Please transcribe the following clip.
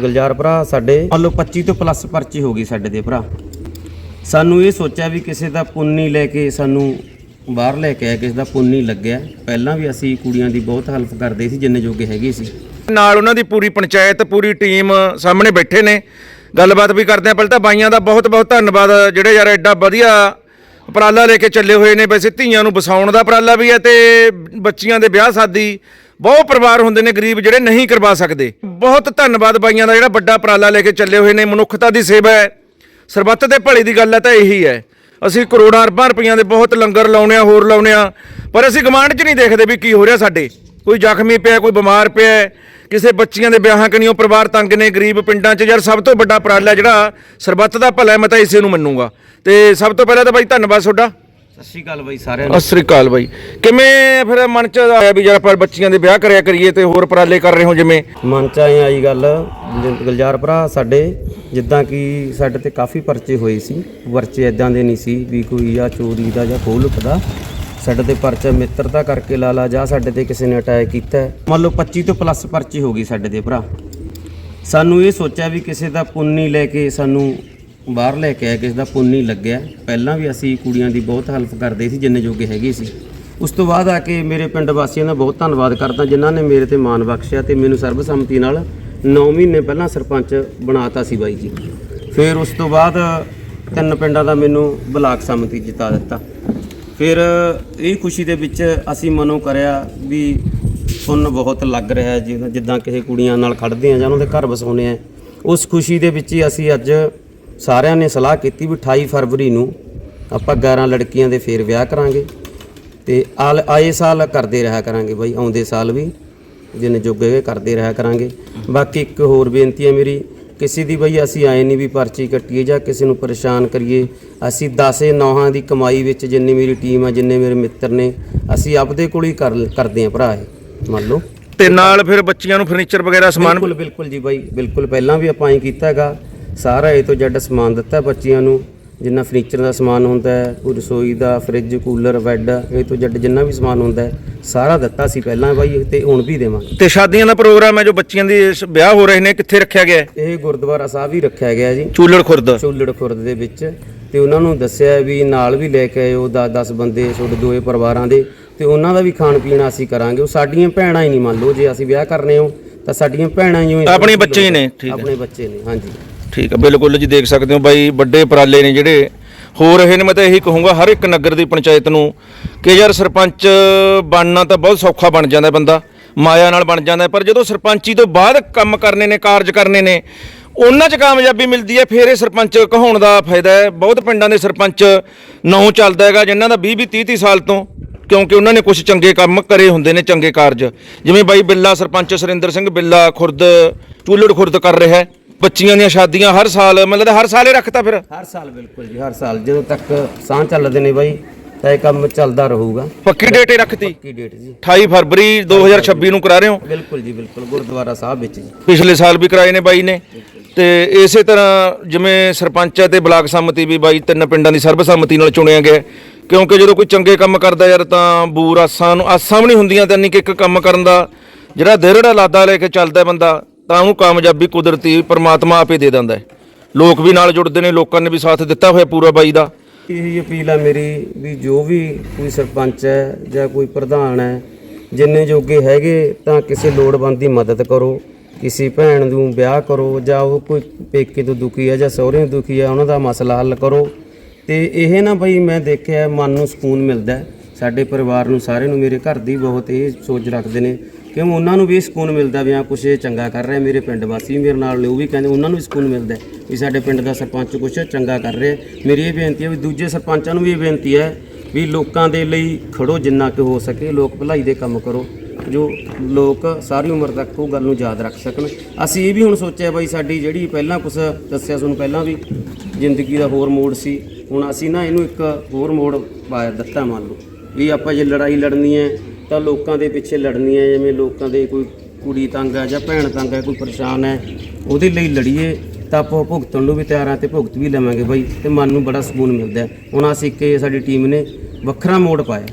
ਗੁਲਜ਼ਾਰ ਭਰਾ ਸਾਡੇ ਮੰਨ ਲਓ 25 ਤੋਂ ਪਲੱਸ ਪਰਚੀ ਹੋ ਗਈ ਸਾਡੇ ਦੇ ਭਰਾ। ਸਾਨੂੰ ਇਹ ਸੋਚਿਆ ਵੀ ਕਿਸੇ ਦਾ ਪੁੰਨ ਲੈ ਕੇ ਸਾਨੂੰ ਬਾਹਰ ਲੈ ਕੇ ਆਇਆ ਕਿਸੇ ਦਾ ਪੁੰਨ ਲੱਗਿਆ। ਪਹਿਲਾਂ ਵੀ ਅਸੀਂ ਕੁੜੀਆਂ ਦੀ ਬਹੁਤ ਹੈਲਪ ਕਰਦੇ ਸੀ ਜਿੰਨੇ ਜੋਗੇ ਹੈਗੇ ਸੀ। ਨਾਲ ਉਹਨਾਂ ਦੀ ਪੂਰੀ ਪੰਚਾਇਤ ਪੂਰੀ ਟੀਮ ਸਾਹਮਣੇ ਬੈਠੇ ਨੇ। ਗੱਲਬਾਤ ਵੀ ਕਰਦੇ ਆ ਪਹਿਲਾਂ ਤਾਂ ਬਾਈਆਂ ਦਾ ਬਹੁਤ ਬਹੁਤ ਧੰਨਵਾਦ। ਜਿਹੜੇ ਯਾਰ ਐਡਾ ਵਧੀਆ ਉਪਰਾਲਾ ਲੈ ਕੇ ਚੱਲੇ ਹੋਏ ਨੇ ਵੈਸੇ ਧੀਆਂ ਨੂੰ ਵਸਾਉਣ ਦਾ ਉਪਰਾਲਾ ਵੀ ਹੈ ਤੇ ਬੱਚੀਆਂ ਦੇ ਵਿਆਹ ਸ਼ਾਦੀ ਬਹੁਤ ਪਰਿਵਾਰ ਹੁੰਦੇ ਨੇ ਗਰੀਬ ਜਿਹੜੇ ਨਹੀਂ ਕਰਵਾ ਸਕਦੇ। ਬਹੁਤ ਧੰਨਵਾਦ ਬਾਈਆਂ ਦਾ, ਜਿਹੜਾ ਵੱਡਾ ਉਪਰਾਲਾ ਲੈ ਕੇ ਚੱਲੇ ਹੋਏ ਨੇ, ਮਨੁੱਖਤਾ ਦੀ ਸੇਵਾ ਹੈ। ਸਰਬੱਤ ਦੇ ਭਲੇ ਦੀ ਗੱਲ ਹੈ, ਤਾਂ ਇਹੀ ਹੈ। ਅਸੀਂ ਕਰੋੜਾਂ ਅਰਬਾਂ ਰੁਪਈਆਂ ਦੇ ਬਹੁਤ ਲੰਗਰ ਲਾਉਣੇ ਆ, ਹੋਰ ਲਾਉਣੇ ਆ, ਪਰ ਅਸੀਂ ਗਮਾਂਡ 'ਚ ਨਹੀਂ ਦੇਖਦੇ ਵੀ ਕੀ ਹੋ ਰਿਹਾ ਸਾਡੇ। ਕੋਈ ਜ਼ਖਮੀ ਪਿਆ, ਕੋਈ ਬਿਮਾਰ ਪਿਆ ਕਿਸੇ ਬੱਚੀਆਂ ਦੇ ਵਿਆਹਾਂ ਕਨੀਓ ਪਰਿਵਾਰ ਤੰਗ ਨੇ, ਗਰੀਬ ਪਿੰਡਾਂ 'ਚ। ਯਾਰ, ਸਭ ਤੋਂ ਵੱਡਾ ਉਪਰਾਲਾ ਜਿਹੜਾ ਸਰਬੱਤ ਦਾ ਭਲਾ ਮੈਂ ਤਾਂ ਇਸੇ ਨੂੰ ਮੰਨੂਗਾ। ਤੇ ਸਭ ਤੋਂ ਪਹਿਲਾਂ ਤਾਂ ਬਾਈ, ਧੰਨਵਾਦ ਤੁਹਾਡਾ। ਸਤਿ ਸ਼੍ਰੀ ਅਕਾਲ ਬਾਈ ਸਾਰਿਆਂ ਨੂੰ। ਸਤਿ ਸ੍ਰੀ ਅਕਾਲ ਬਾਈ। ਕਿਵੇਂ ਫਿਰ ਮਨ 'ਚ ਆਇਆ ਵੀ ਯਾਰ ਆਪਾਂ ਬੱਚੀਆਂ ਦੇ ਵਿਆਹ ਕਰਿਆ ਕਰੀਏ ਤੇ ਹੋਰ ਉਪਰਾਲੇ ਕਰ ਰਹੇ ਹੋ ਜਿਵੇਂ? ਮਨ ਚ ਆਈ ਆਈ ਗੱਲ ਜ- ਗੁਲਜ਼ਾਰ ਭਰਾ ਸਾਡੇ ਜਿੱਦਾਂ ਕਿ ਸਾਡੇ ਤੇ ਕਾਫੀ ਪਰਚੇ ਹੋਏ ਸੀ। ਪਰਚੇ ਇਦਾਂ ਦੇ ਨਹੀਂ ਸੀ ਵੀ ਕੋਈ ਜਾਂ ਚੋਰੀ ਦਾ ਜਾਂ ਖੋਹ ਲੁੱਟ ਦਾ। ਸਾਡੇ ਤੇ ਪਰਚਾ ਮਿੱਤਰਤਾ ਕਰਕੇ ਲਾ ਲਾ ਜਾਂ ਸਾਡੇ ਤੇ ਕਿਸੇ ਨੇ ਅਟੈਕ ਕੀਤਾ। ਹੈ। ਮੰਨ ਲਓ 25 ਤੋਂ ਪਲੱਸ ਪਰਚੀ ਹੋ ਗਈ ਸਾਡੇ ਦੇ ਭਰਾ। ਸਾਨੂੰ ਇਹ ਸੋਚਿਆ ਵੀ ਕਿਸੇ ਦਾ ਪੁੰਨ ਨਹੀਂ ਲੈ ਕੇ ਸਾਨੂੰ ਬਾਹਰ ਲੈ ਕੇ ਆਏ ਕਿਸੇ ਦਾ ਪੁੰਨ ਨਹੀਂ ਲੱਗਿਆ। ਪਹਿਲਾਂ ਵੀ ਅਸੀਂ ਕੁੜੀਆਂ ਦੀ ਬਹੁਤ ਹੈਲਪ ਕਰਦੇ ਸੀ, ਜਿੰਨੇ ਜੋਗੇ ਹੈਗੇ ਸੀ। ਉਸ ਤੋਂ ਬਾਅਦ ਆ ਕੇ ਮੇਰੇ ਪਿੰਡ ਵਾਸੀਆਂ ਦਾ ਬਹੁਤ ਧੰਨਵਾਦ ਕਰਦਾ, ਜਿਨ੍ਹਾਂ ਨੇ ਮੇਰੇ ਤੇ ਮਾਣ ਬਖਸ਼ਿਆ ਤੇ ਮੈਨੂੰ ਸਰਬਸੰਮਤੀ ਨਾਲ 9 ਮਹੀਨੇ ਪਹਿਲਾਂ ਸਰਪੰਚ ਬਣਾਤਾ ਸੀ ਬਾਈ ਜੀ। ਫਿਰ ਉਸ ਤੋਂ ਬਾਅਦ ਤਿੰਨ ਪਿੰਡਾਂ ਦਾ ਮੈਨੂੰ ਬਲਾਕ ਸੰਮਤੀ ਜਿਤਾ ਦਿੱਤਾ। ਫਿਰ ਇਹ ਖੁਸ਼ੀ ਦੇ ਵਿੱਚ ਅਸੀਂ ਮਨੋਂ ਕਰਿਆ ਵੀ ਪੁੰਨ ਬਹੁਤ ਲੱਗ ਰਿਹਾ ਹੈ ਜਿੱਦਾਂ ਕਿਸੇ ਕੁੜੀਆਂ ਨਾਲ ਖੜਦੇ ਆ ਜਾਂ ਉਹਨਾਂ ਦੇ ਘਰ ਵਸਾਉਂਦੇ ਆ। ਉਸ ਖੁਸ਼ੀ ਦੇ ਵਿੱਚ ਹੀ ਅਸੀਂ ਅੱਜ ਸਾਰਿਆਂ ਨੇ ਸਲਾਹ ਕੀਤੀ ਵੀ 28 ਫਰਵਰੀ ਨੂੰ ਆਪਾਂ 11 ਲੜਕੀਆਂ ਦੇ ਫੇਰ ਵਿਆਹ ਕਰਾਂਗੇ ਤੇ ਆਲ- ਆਏ ਸਾਲ ਕਰਦੇ ਰਿਹਾ ਕਰਾਂਗੇ ਬਾਈ ਆਉਂਦੇ ਸਾਲ ਵੀ ਜਿੰਨੇ ਜੋਗੇ ਕਰਦੇ ਰਿਹਾ ਕਰਾਂਗੇ। ਬਾਕੀ ਇੱਕ ਹੋਰ ਬੇਨਤੀ ਹੈ ਮੇਰੀ ਕਿਸੇ ਦੀ ਬਈ ਅਸੀਂ ਆਏ ਨਹੀਂ ਵੀ ਪਰਚੀ ਕੱਟੀਏ ਜਾਂ ਕਿਸੇ ਨੂੰ ਪਰੇਸ਼ਾਨ ਕਰੀਏ ਅਸੀਂ 10 ਨੌਹਾਂ ਦੀ ਕਮਾਈ ਵਿੱਚ ਜਿੰਨੀ ਮੇਰੀ ਟੀਮ ਆ ਜਿੰਨੇ ਮੇਰੇ ਮਿੱਤਰ ਨੇ ਅਸੀਂ ਆਪਦੇ ਕੋਲ ਹੀ ਕਰ ਕਰਦੇ ਆ ਭਰਾ ਇਹ ਮੰਨ ਲਓ। ਤੇ ਨਾਲ ਫਿਰ ਬੱਚੀਆਂ ਨੂੰ ਫਰਨੀਚਰ ਵਗੈਰਾ ਸਮਾਨ ਬਿਲਕੁਲ ਬਿਲਕੁਲ ਜੀ ਬਾਈ ਬਿਲਕੁਲ ਪਹਿਲਾਂ ਵੀ ਆਪਾਂ ਹੀ ਕੀਤਾ ਹੈਗਾ ਸਾਰਾ ਏ ਤੋਂ ਜੱਡ ਸਮਾਨ ਦਿੱਤਾ ਬੱਚਿਆਂ ਨੂੰ। ਜਿੰਨਾ ਫਰਨੀਚਰ ਦਾ ਸਮਾਨ ਹੁੰਦਾ ਹੈ ਕੋਈ ਰਸੋਈ ਦਾ ਫ੍ਰਿਜ ਕੂਲਰ ਬੈੱਡ ਏ ਤੋਂ ਜੱਡ ਜਿੰਨਾ ਵੀ ਸਮਾਨ ਹੁੰਦਾ ਹੈ ਸਾਰਾ ਦਿੱਤਾ ਸੀ ਪਹਿਲਾਂ ਬਾਈ ਤੇ ਹੁਣ ਵੀ ਦੇਵਾਂਗੇ। ਤੇ ਸ਼ਾਦੀਆਂ ਦਾ ਪ੍ਰੋਗਰਾਮ ਹੈ ਜੋ ਬੱਚੀਆਂ ਦੀ ਵਿਆਹ ਹੋ ਰਹੇ ਨੇ ਕਿੱਥੇ ਰੱਖਿਆ ਗਿਆ ਹੈ? ਇਹ ਗੁਰਦੁਆਰਾ ਸਾਹਿਬ ਹੀ ਰੱਖਿਆ ਗਿਆ ਜੀ। ਚੂਲੜ ਖੁਰਦ। ਚੁੱਲੜ ਖੁਰਦ ਦੇ ਵਿੱਚ। ਤੇ ਉਹਨਾਂ ਨੂੰ ਦੱਸਿਆ ਵੀ ਨਾਲ ਵੀ ਲੈ ਕੇ ਆਇਓ 10-10 ਬੰਦੇ ਛੋਟੇ ਦੋਏ ਪਰਿਵਾਰਾਂ ਦੇ। ਤੇ ਉਹਨਾਂ ਦਾ ਵੀ ਖਾਣ ਪੀਣ ਅਸੀਂ ਕਰਾਂਗੇ। ਉਹ ਸਾਡੀਆਂ ਭੈਣਾਂ ਹੀ ਨਹੀਂ ਮੰਨ ਲਓ ਜੇ ਅਸੀਂ ਵਿਆਹ ਕਰਨੇ ਹੋ ਤਾਂ ਸਾਡੀਆਂ ਭੈਣਾਂ ਹੀ ਹੋਏ ਆਪਣੇ ਬੱਚੇ ਹੀ ਨੇ ਠੀਕ ਹੈ। ਆਪਣੇ ਬੱਚੇ ਨੇ ਹਾਂਜੀ। ਠੀਕ ਹੈ ਬਿਲਕੁਲ ਜੀ ਦੇਖ ਸਕਦੇ ਹੋ ਬਾਈ, ਵੱਡੇ ਉਪਰਾਲੇ ਨੇ ਜਿਹੜੇ। ਹੋ ਰਹੇ ਨੇ ਮੈਂ ਤਾਂ ਇਹੀ ਕਹੂੰਗਾ, ਹਰ ਇੱਕ ਨਗਰ ਦੀ ਪੰਚਾਇਤ ਨੂੰ ਕਿ ਯਾਰ ਸਰਪੰਚ ਬਣਨਾ ਤਾਂ ਬਹੁਤ ਸੌਖਾ ਬਣ ਜਾਂਦਾ ਬੰਦਾ, ਮਾਇਆ ਨਾਲ ਬਣ ਜਾਂਦਾ, ਪਰ ਜਦੋਂ ਸਰਪੰਚੀ ਤੋਂ ਬਾਅਦ ਕੰਮ ਕਰਨੇ ਨੇ, ਕਾਰਜ ਕਰਨੇ ਨੇ, ਉਹਨਾਂ 'ਚ ਕਾਮਯਾਬੀ ਮਿਲਦੀ ਹੈ, ਫਿਰ ਇਹ ਸਰਪੰਚ ਕਹਾਉਣ ਦਾ ਫਾਇਦਾ ਹੈ। ਬਹੁਤ ਪਿੰਡਾਂ ਦੇ ਸਰਪੰਚ ਨੌ ਚੱਲਦਾ ਹੈਗਾ, ਜਿਨ੍ਹਾਂ ਦਾ 20 20 30 30 ਸਾਲ ਤੋਂ, ਕਿਉਂਕਿ ਉਹਨਾਂ ਨੇ ਕੁਝ ਚੰਗੇ ਕੰਮ ਕਰੇ ਹੁੰਦੇ ਨੇ, ਚੰਗੇ ਕਾਰਜ। ਜਿਵੇਂ ਬਾਈ ਬਿੱਲਾ ਸਰਪੰਚ ਸੁਰਿੰਦਰ ਸਿੰਘ ਬਿੱਲਾ ਖੁਰਦ, ਚੂਲੜ ਖੁਰਦ ਕਰ ਰਿਹਾ ਹੈ। ਬੱਚੀਆਂ ਦੀਆਂ ਸ਼ਾਦੀਆਂ ਹਰ ਸਾਲ ਮਤਲਬ ਹਰ ਸਾਲ ਹੀ ਰੱਖਤਾ ਫਿਰ? ਹਰ ਸਾਲ ਬਿਲਕੁਲ ਜੀ ਹਰ ਸਾਲ। ਜਦੋਂ ਤੱਕ ਸਾਹ ਚੱਲਦੇ ਨੇ ਬਾਈ ਤਾਂ ਇਹ ਕੰਮ ਚੱਲਦਾ ਰਹੂਗਾ। ਪੱਕੀ ਡੇਟ ਹੀ ਰੱਖਤੀ? ਕੀ ਡੇਟ ਜੀ। 28 ਫਰਵਰੀ 2026 ਨੂੰ ਕਰਾ ਰਹੇ ਹੋ? ਬਿਲਕੁਲ ਜੀ ਬਿਲਕੁਲ ਗੁਰਦੁਆਰਾ ਸਾਹਿਬ ਵਿੱਚ ਜੀ। ਪਿਛਲੇ ਸਾਲ ਵੀ ਕਰਾਏ ਨੇ ਬਾਈ ਨੇ। ਤੇ ਇਸੇ ਤਰ੍ਹਾਂ ਜਿਵੇਂ ਸਰਪੰਚ ਹੈ ਤੇ ਬਲਾਕ ਸੰਮਤੀ ਵੀ ਬਾਈ ਤਿੰਨ ਪਿੰਡਾਂ ਦੀ ਸਰਬਸੰਮਤੀ ਨਾਲ ਚੁਣਿਆ ਗਿਆ। ਕਿਉਂਕਿ ਜਦੋਂ ਕੋਈ ਚੰਗੇ ਕੰਮ ਕਰਦਾ ਯਾਰ ਤਾਂ ਬੂਰ ਆਸਾਂ ਨੂੰ ਆਸਾਂ ਵੀ ਨਹੀਂ ਹੁੰਦੀਆਂ ਤਾਂ ਨਹੀਂ ਕਿ ਇੱਕ ਕੰਮ ਕਰਨ ਦਾ। ਜਿਹੜਾ ਦਿਹੜਾ ਲਾਦਾ ਲੈ ਕੇ ਚੱਲਦਾ ਬੰਦਾ ਤਾਂ ਉਹਨੂੰ ਕਾਮਯਾਬੀ ਕੁਦਰਤੀ ਪ੍ਰਮਾਤਮਾ ਆਪੇ ਦੇ ਦਿੰਦਾ ਹੈ। ਲੋਕ ਵੀ ਨਾਲ ਜੁੜਦੇ ਨੇ, ਲੋਕਾਂ ਨੇ ਵੀ ਸਾਥ ਦਿੱਤਾ ਹੋਇਆ ਪੂਰਾ ਬਾਈ ਦਾ। ਇਹੀ ਅਪੀਲ ਆ ਮੇਰੀ ਵੀ ਜੋ ਵੀ ਕੋਈ ਸਰਪੰਚ ਹੈ ਜਾਂ ਕੋਈ ਪ੍ਰਧਾਨ ਹੈ, ਜਿੰਨੇ ਜੋਗੇ ਹੈਗੇ ਤਾਂ ਕਿਸੇ ਲੋੜਵੰਦ ਦੀ ਮਦਦ ਕਰੋ, ਕਿਸੇ ਭੈਣ ਨੂੰ ਵਿਆਹ ਕਰੋ ਜਾਂ ਉਹ ਕੋਈ ਪੇਕੇ ਤੋਂ ਦੁਖੀ ਹੈ ਜਾਂ ਸਹੁਰੇ ਤੋਂ ਦੁਖੀ ਹੈ ਉਹਨਾਂ ਦਾ ਮਸਲਾ ਹੱਲ ਕਰੋ। ਤੇ ਇਹ ਨਾ ਬਈ ਮੈਂ ਦੇਖਿਆ, ਮਨ ਨੂੰ ਸਕੂਨ ਮਿਲਦਾ ਸਾਡੇ ਪਰਿਵਾਰ ਨੂੰ ਸਾਰੇ ਨੂੰ, ਮੇਰੇ ਘਰ ਦੀ ਬਹੁਤ ਇਹ ਸੋਚ ਰੱਖਦੇ ਨੇ ਕਿ ਉਹਨਾਂ ਨੂੰ ਵੀ ਸਕੂਨ ਮਿਲਦਾ ਵੀ ਹਾਂ, ਕੁਛ ਇਹ ਚੰਗਾ ਕਰ ਰਿਹਾ, ਮੇਰੇ ਪਿੰਡ ਵਾਸੀ ਮੇਰੇ ਨਾਲ ਨੇ, ਉਹ ਵੀ ਕਹਿੰਦੇ, ਉਹਨਾਂ ਨੂੰ ਵੀ ਸਕੂਨ ਮਿਲਦਾ ਵੀ ਸਾਡੇ ਪਿੰਡ ਦਾ ਸਰਪੰਚ ਕੁਛ ਚੰਗਾ ਕਰ ਰਿਹਾ ਮੇਰੀ ਇਹ ਬੇਨਤੀ ਹੈ ਵੀ ਦੂਜੇ ਸਰਪੰਚਾਂ ਨੂੰ ਵੀ ਇਹ ਬੇਨਤੀ ਹੈ ਵੀ ਲੋਕਾਂ ਦੇ ਲਈ ਖੜੋ ਜਿੰਨਾ ਕਿ ਹੋ ਸਕੇ, ਲੋਕ ਭਲਾਈ ਦੇ ਕੰਮ ਕਰੋ, ਜੋ ਲੋਕ ਸਾਰੀ ਉਮਰ ਤੱਕ ਉਹ ਗੱਲ ਨੂੰ ਯਾਦ ਰੱਖ ਸਕਣ। ਅਸੀਂ ਇਹ ਵੀ ਹੁਣ ਸੋਚਿਆ ਬਾਈ ਸਾਡੀ ਜਿਹੜੀ ਪਹਿਲਾਂ ਕੁਛ ਦੱਸਿਆ ਤੁਹਾਨੂੰ ਪਹਿਲਾਂ ਵੀ, ਜ਼ਿੰਦਗੀ ਦਾ ਹੋਰ ਮੋੜ ਸੀ, ਹੁਣ ਅਸੀਂ ਨਾ ਇਹਨੂੰ ਇੱਕ ਹੋਰ ਮੋੜ ਪਾਇਆ ਦਿੱਤਾ ਮੰਨ ਲਓ, ਵੀ ਆਪਾਂ ਜੇ ਲੜਾਈ ਲੜਨੀ ਹੈ ਤਾਂ ਲੋਕਾਂ ਦੇ ਪਿੱਛੇ ਲੜਨੀ ਹੈ, ਜਿਵੇਂ ਲੋਕਾਂ ਦੇ ਕੋਈ ਕੁੜੀ ਤੰਗ ਹੈ ਜਾਂ ਭੈਣ ਤੰਗ ਹੈ, ਕੋਈ ਪਰੇਸ਼ਾਨ ਹੈ, ਉਹਦੇ ਲਈ ਲੜੀਏ ਤਾਂ ਆਪਾਂ ਭੁਗਤਣ ਨੂੰ ਵੀ ਤਿਆਰ ਹਾਂ ਤੇ ਭੁਗਤ ਵੀ ਲਵਾਂਗੇ ਬਾਈ ਤੇ ਮਨ ਨੂੰ ਬੜਾ ਸਕੂਨ ਮਿਲਦਾ ਹੈ। ਹੁਣ ਅਸੀਂ ਕਿ ਸਾਡੀ ਟੀਮ ਨੇ ਵੱਖਰਾ ਮੋੜ ਪਾਇਆ